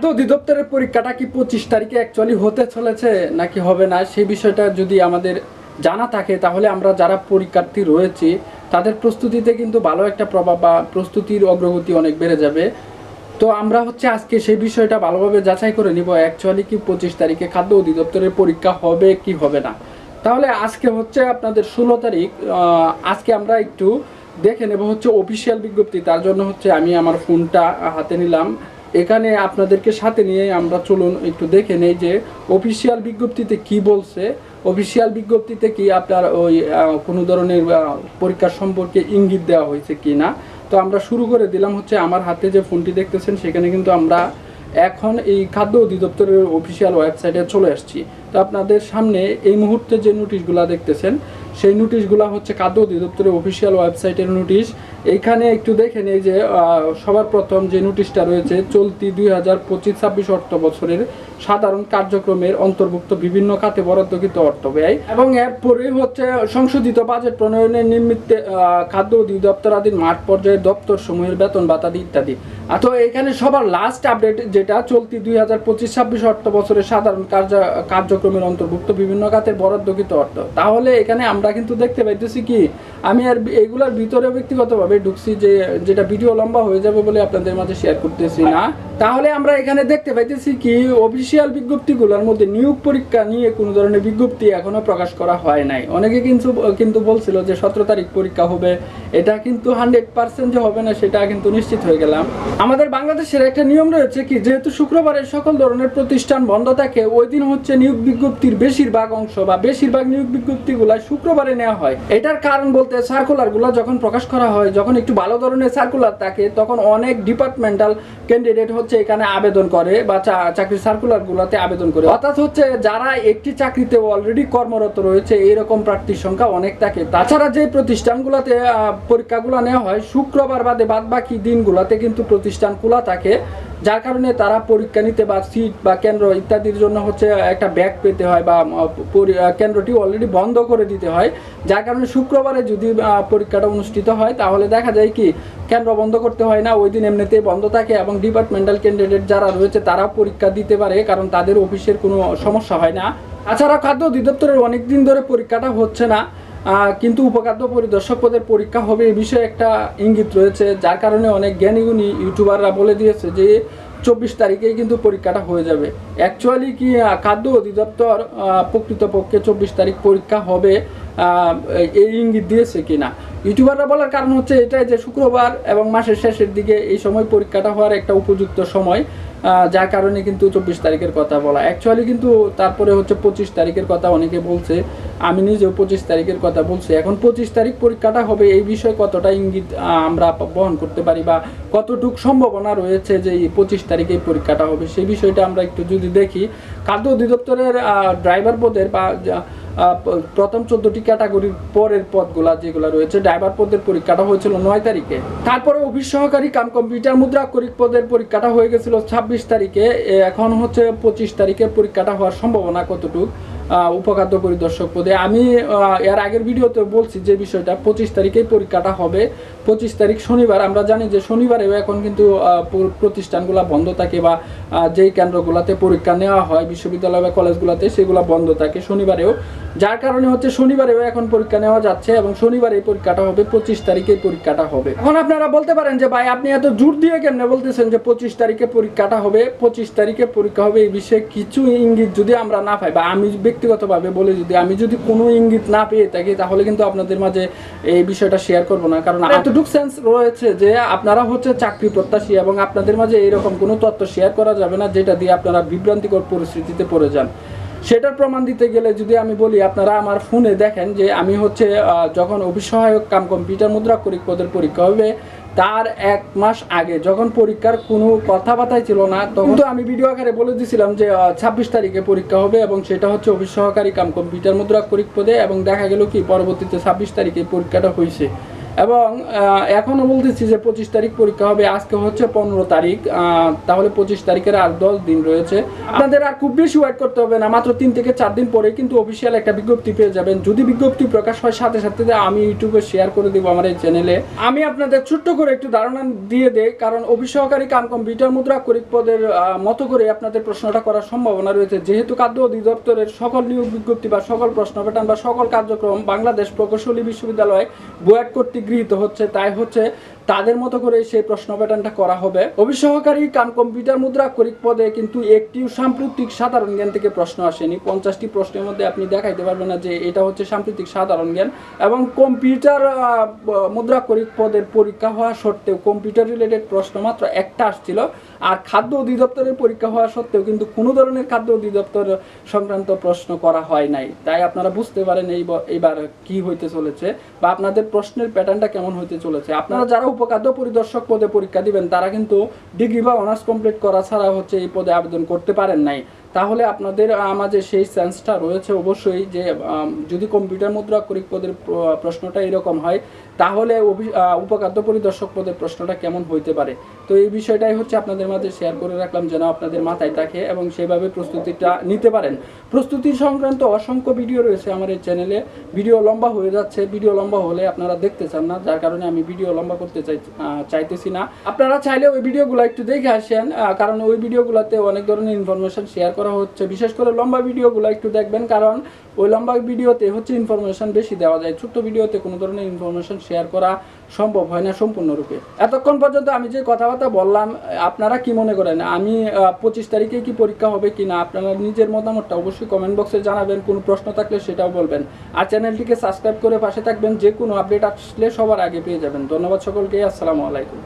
খাদ্য অধিদপ্তরের পরীক্ষাটা কি পঁচিশ তারিখে অ্যাকচুয়ালি হতে চলেছে নাকি হবে না, সেই বিষয়টা যদি আমাদের জানা থাকে, তাহলে আমরা যারা পরীক্ষার্থী রয়েছি, তাদের প্রস্তুতিতে কিন্তু ভালো একটা প্রভাব বা প্রস্তুতির অগ্রগতি অনেক বেড়ে যাবে। তো আমরা হচ্ছে আজকে সেই বিষয়টা ভালোভাবে যাচাই করে নিব অ্যাকচুয়ালি কি পঁচিশ তারিখে খাদ্য অধিদপ্তরের পরীক্ষা হবে কি হবে না। তাহলে আজকে হচ্ছে আপনাদের ষোলো তারিখ আজকে আমরা একটু দেখে নেব হচ্ছে অফিসিয়াল বিজ্ঞপ্তি, তার জন্য হচ্ছে আমি আমার ফোনটা হাতে নিলাম। এখানে আপনাদেরকে সাথে নিয়ে আমরা চলুন একটু দেখে নেই যে অফিসিয়াল বিজ্ঞপ্তিতে কি বলছে। অফিসিয়াল বিজ্ঞপ্তিতে কি আপনার ওই কোনো ধরনের পরীক্ষা সম্পর্কে ইঙ্গিত দেওয়া হয়েছে কি না? তো আমরা শুরু করে দিলাম হচ্ছে আমার হাতে যে ফোনটি দেখতেছেন, সেখানে কিন্তু আমরা এখন এই খাদ্য অধিদপ্তরের অফিসিয়াল ওয়েবসাইটে চলে আসছি। তো আপনাদের সামনে এই মুহূর্তে যে নোটিশগুলো দেখতেছেন সেই নোটিশগুলো হচ্ছে খাদ্য অধিদপ্তরের অফিসিয়াল ওয়েবসাইটের নোটিশ। এইখানে একটু দেখে নেই যে সবার প্রথম যে নোটিশটা রয়েছে, চলতি দুই হাজার পঁচিশ ছাব্বিশ অর্থ বছরের সাধারণ কার্যক্রমের অন্তর্ভুক্ত বিভিন্ন খাতে বরাদ্দকৃত অর্থ ব্যয় এবং এরপরে হচ্ছে সংশোধিত বাজেট প্রণয়নের নিমিত্তে খাদ্য অধিদপ্তরাধীন মাঠ পর্যায়ে দপ্তর সমূহের বেতন ভাতাদি ইত্যাদি। তো এখানে সবার লাস্ট আপডেট যেটা চলতি দুই হাজার পঁচিশ ছাব্বিশ অর্থ বছরের সাধারণ কার্য, কার্যক্রমের অন্তর্ভুক্ত বিভিন্ন খাতের বরাদ্দকৃত অর্থ। তাহলে এখানে আমরা কিন্তু দেখতে পাইতেছি কি, আমি আর এগুলার ভিতরে ব্যক্তিগতভাবে ঢুকছি যে, যেটা ভিডিও লম্বা হয়ে যাবে বলে আপনাদের মাঝে শেয়ার করতেছি না। তাহলে আমরা এখানে দেখতে পাইতেছি কি অফিসিয়াল বিজ্ঞপ্তিগুলোর মধ্যে নিয়োগ পরীক্ষা নিয়ে কোনো ধরনের বিজ্ঞপ্তি এখনও প্রকাশ করা হয় নাই। অনেকে কিন্তু কিন্তু বলছিল যে সতেরো তারিখ পরীক্ষা হবে, এটা কিন্তু হান্ড্রেড পার্সেন্ট যে হবে না, সেটা কিন্তু নিশ্চিত হয়ে গেলাম। আমাদের বাংলাদেশের একটা নিয়ম রয়েছে কি, যেহেতু শুক্রবারে সকল ধরনের প্রতিষ্ঠান বন্ধ থাকে, ওই দিন হচ্ছে নিয়োগ বিজ্ঞপ্তির বেশিরভাগ অংশ বা বেশিরভাগ নিয়োগ বিজ্ঞপ্তিগুলো শুক্রবারে নেওয়া হয়। এটার কারণ বলতে সার্কুলারগুলো যখন প্রকাশ করা হয়, যখন একটু ভালো ধরনের সার্কুলার থাকে, তখন অনেক ডিপার্টমেন্টাল ক্যান্ডিডেট হচ্ছে এখানে আবেদন করে বা চাকরি সার্কুলারগুলোতে আবেদন করে। অর্থাৎ হচ্ছে যারা একটি চাকরিতে অলরেডি কর্মরত রয়েছে এইরকম প্রার্থীর সংখ্যা অনেক থাকে। তাছাড়া যে প্রতিষ্ঠানগুলোতে পরীক্ষাগুলো নেওয়া হয়, শুক্রবার বাদে বাদ বাকি দিনগুলোতে কিন্তু প্রতিষ্ঠান খোলা থাকে। যার কারণে তারা পরীক্ষা নিতে বা সিট বা কেন্দ্র ইত্যাদির জন্য হচ্ছে একটা ব্যাগ পেতে হয় বা কেন্দ্রটি অলরেডি বন্ধ করে দিতে হয়। যার কারণে শুক্রবারে যদি পরীক্ষাটা অনুষ্ঠিত হয়, তাহলে দেখা যায় কি, কেন্দ্র বন্ধ করতে হয় না, ওই দিন এমনিতেই বন্ধ থাকে এবং ডিপার্টমেন্টাল ক্যান্ডিডেট যারা রয়েছে তারা পরীক্ষা দিতে পারে, কারণ তাদের অফিসের কোনো সমস্যা হয় না। তাছাড়া খাদ্য অধিদপ্তরের অনেক দিন ধরে পরীক্ষাটা হচ্ছে না। কিন্তু উপখাদ্য পরিদর্শক পদের পরীক্ষা হবে এই বিষয়ে একটা ইঙ্গিত রয়েছে, যার কারণে অনেক জ্ঞানীগুণী ইউটিউবাররা বলে দিয়েছে যে চব্বিশ তারিখেই কিন্তু পরীক্ষাটা হয়ে যাবে। অ্যাকচুয়ালি কি খাদ্য অধিদপ্তর প্রকৃতপক্ষে চব্বিশ তারিখ পরীক্ষা হবে এই ইঙ্গিত দিয়েছে কিনা। ইউটিউবাররা বলার কারণ হচ্ছে এটাই যে শুক্রবার এবং মাসের শেষের দিকে এই সময় পরীক্ষাটা হওয়ার একটা উপযুক্ত সময়। যার কারণে কিন্তু চব্বিশ তারিখের কথা বলা। অ্যাকচুয়ালি কিন্তু তারপরে হচ্ছে পঁচিশ তারিখের কথা অনেকে বলছে। আমি নিজেও পঁচিশ তারিখের কথা বলছি। এখন পঁচিশ তারিখ পরীক্ষাটা হবে এই বিষয়ে কতটা ইঙ্গিত আমরা বহন করতে পারি বা কতটুক সম্ভাবনা রয়েছে যে এই পঁচিশ তারিখে পরীক্ষাটা হবে সেই বিষয়টা আমরা একটু যদি দেখি খাদ্য অধিদপ্তরের ড্রাইভার পদের বা প্রথম চোদ্দটি ক্যাটাগরির পরের পদগুলা যেগুলো রয়েছে ড্রাইভার পদের পরীক্ষাটা হয়েছিল নয় তারিখে। তারপরে অফিস সহকারী কাম কম্পিউটার মুদ্রা করিক পদের পরীক্ষাটা হয়ে গেছিল ছাব্বিশ তারিখে এখন হচ্ছে পঁচিশ তারিখে পরীক্ষাটা হওয়ার সম্ভাবনা কতটুকু? উপখাদ্য পরিদর্শক পদে। আমি এর আগের ভিডিওতে বলছি যে বিষয়টা, পঁচিশ তারিখেই পরীক্ষাটা হবে। পঁচিশ তারিখ শনিবার, আমরা জানি যে শনিবারেও এখন কিন্তু প্রতিষ্ঠানগুলো বন্ধ থাকে বা যেই কেন্দ্রগুলোতে পরীক্ষা নেওয়া হয়, বিশ্ববিদ্যালয় বা কলেজগুলোতে, সেগুলো বন্ধ থাকে। শনিবারেও যার কারণে হচ্ছে শনিবারেও এখন পরীক্ষা নেওয়া যাচ্ছে এবং শনিবার এই পরীক্ষাটা হবে পঁচিশ তারিখে পরীক্ষাটা হবে। এখন আপনারা বলতে পারেন যে ভাই আপনি এত জোর দিয়ে কেমনে বলতেছেন যে পঁচিশ তারিখে পরীক্ষাটা হবে? পঁচিশ তারিখে পরীক্ষা হবে এই বিষয়ে কিছু ইঙ্গিত যদি আমরা না পাই বা আমি ব্যক্তিগতভাবে বলে যদি আমি যদি কোনো ইঙ্গিত না পেয়ে থাকি তাহলে কিন্তু আপনাদের মাঝে এই বিষয়টা শেয়ার করব না। কারণ এতটুকু সেন্স রয়েছে যে আপনারা হচ্ছে চাকরি প্রত্যাশী এবং আপনাদের মাঝে এইরকম কোনো তথ্য শেয়ার করা যাবে না যেটা দিয়ে আপনারা বিভ্রান্তিকর পরিস্থিতিতে পড়ে যান। সেটার প্রমাণ দিতে গেলে যদি আমি বলি, আপনারা আমার ফোনে দেখেন যে আমি হচ্ছে যখন অভিসহায়ক সহায়ক কাম কম্পিউটার মুদ্রা পদের পরীক্ষা হবে, তার এক মাস আগে যখন পরীক্ষার কোনো কথাবার্তাই ছিল না, তখন তো আমি ভিডিও আকারে বলে দিয়েছিলাম যে ছাব্বিশ তারিখে পরীক্ষা হবে এবং সেটা হচ্ছে অফিস সহকারী কাম কম্পিউটার মুদ্রা পদে এবং দেখা গেল কি, পরবর্তীতে ছাব্বিশ তারিখে পরীক্ষাটা হয়েছে এবং এখনও বলতেছি যে পঁচিশ তারিখ পরীক্ষা হবে, আজকে হচ্ছে পনেরো তারিখ তাহলে পঁচিশ তারিখের আর দশ দিন রয়েছে। আপনাদের আর খুব বেশি ওয়েট করতে হবে না, মাত্র তিন থেকে চার দিন পরে কিন্তু অফিসিয়াল একটা বিজ্ঞপ্তি পেয়ে যাবেন। যদি বিজ্ঞপ্তি প্রকাশ হয়, সাথে সাথে আমি ইউটিউবে শেয়ার করে দিব আমার এই চ্যানেলে আমি আপনাদের ছোট্ট করে একটু ধারণা দিয়ে দেই, কারণ অফিস সহকারী কাম কম্পিউটার মুদ্রা করিক পদের মতো করে আপনাদের প্রশ্নটা করার সম্ভাবনা রয়েছে। যেহেতু খাদ্য অধিদপ্তরের সকল নিয়োগ বিজ্ঞপ্তি বা সকল প্রশ্ন প্যাটার্ন বা সকল কার্যক্রম বাংলাদেশ প্রকৌশলী বিশ্ববিদ্যালয় বুয়েট কর্তৃক গৃহীত হচ্ছে তাই হচ্ছে তাদের মতো করে সেই প্রশ্ন প্যাটার্নটা করা হবে। অফিস সহকারী কাম কম্পিউটার মুদ্রা করিক পদে কিন্তু একটিও সাম্প্রতিক সাধারণ জ্ঞান থেকে প্রশ্ন আসেনি। পঞ্চাশটি প্রশ্নের মধ্যে আপনি দেখাইতে পারবেন না যে এটা হচ্ছে সাম্প্রতিক সাধারণ জ্ঞান এবং কম্পিউটার মুদ্রা করিক পদের পরীক্ষা হওয়া সত্ত্বেও কম্পিউটার রিলেটেড প্রশ্ন মাত্র একটা আসছিল। আর খাদ্য অধিদপ্তরের পরীক্ষা হওয়া সত্ত্বেও কিন্তু কোনো ধরনের খাদ্য অধিদপ্তর সংক্রান্ত প্রশ্ন করা হয় নাই। তাই আপনারা বুঝতে পারেন এইবার কি হইতে চলেছে বা আপনাদের প্রশ্নের প্যাটার্নটা কেমন হইতে চলেছে। আপনারা যারা উপখাদ্য পরিদর্শক পদে পরীক্ষা দিবেন, তারা কিন্তু ডিগ্রি বা অনার্স কমপ্লিট করা ছাড়া হচ্ছে এই পদে আবেদন করতে পারেন নাই। তাহলে আপনাদের আমাদের সেই চান্সটা রয়েছে অবশ্যই যে যদি কম্পিউটার মুদ্রা করিক পদের প্রশ্নটা এরকম হয়, তাহলে উপখাদ্য পরিদর্শক পদের প্রশ্নটা কেমন হইতে পারে? তো এই বিষয়টাই হচ্ছে আপনাদের মাঝে শেয়ার করে রাখলাম যেন আপনাদের মাথায় থাকে এবং সেভাবে প্রস্তুতিটা নিতে পারেন। প্রস্তুতি সংক্রান্ত অসংখ্য ভিডিও রয়েছে আমার এই চ্যানেলে ভিডিও লম্বা হয়ে যাচ্ছে। ভিডিও লম্বা হলে আপনারা দেখতে চান না। যার কারণে আমি ভিডিও লম্বা করতে চাই চাইতেছি না। আপনারা চাইলে ওই ভিডিওগুলো একটু দেখে আসেন। কারণ ওই ভিডিওগুলোতে অনেক ধরনের ইনফরমেশন শেয়ার করা হচ্ছে। বিশেষ করে লম্বা ভিডিওগুলো একটু দেখবেন। কারণ ওই লম্বা ভিডিওতে হচ্ছে ইনফরমেশন বেশি দেওয়া যায়। ছোট্ট ভিডিওতে কোনো ধরনের ইনফরমেশন শেয়ার করা সম্ভব হয় না সম্পূর্ণরূপে। এতক্ষণ পর্যন্ত আমি যে কথাবার্তা বললাম, আপনারা কি মনে করেন? আমি পঁচিশ তারিখে কি পরীক্ষা হবে কি না আপনারা নিজের মতামতটা অবশ্যই কমেন্ট বক্সে জানাবেন, কোনো প্রশ্ন থাকলে সেটাও বলবেন। আর চ্যানেলটিকে সাবস্ক্রাইব করে পাশে থাকবেন যে কোনো আপডেট আসলে সবার আগে পেয়ে যাবেন। ধন্যবাদ সকলকে, আসসালামু আলাইকুম।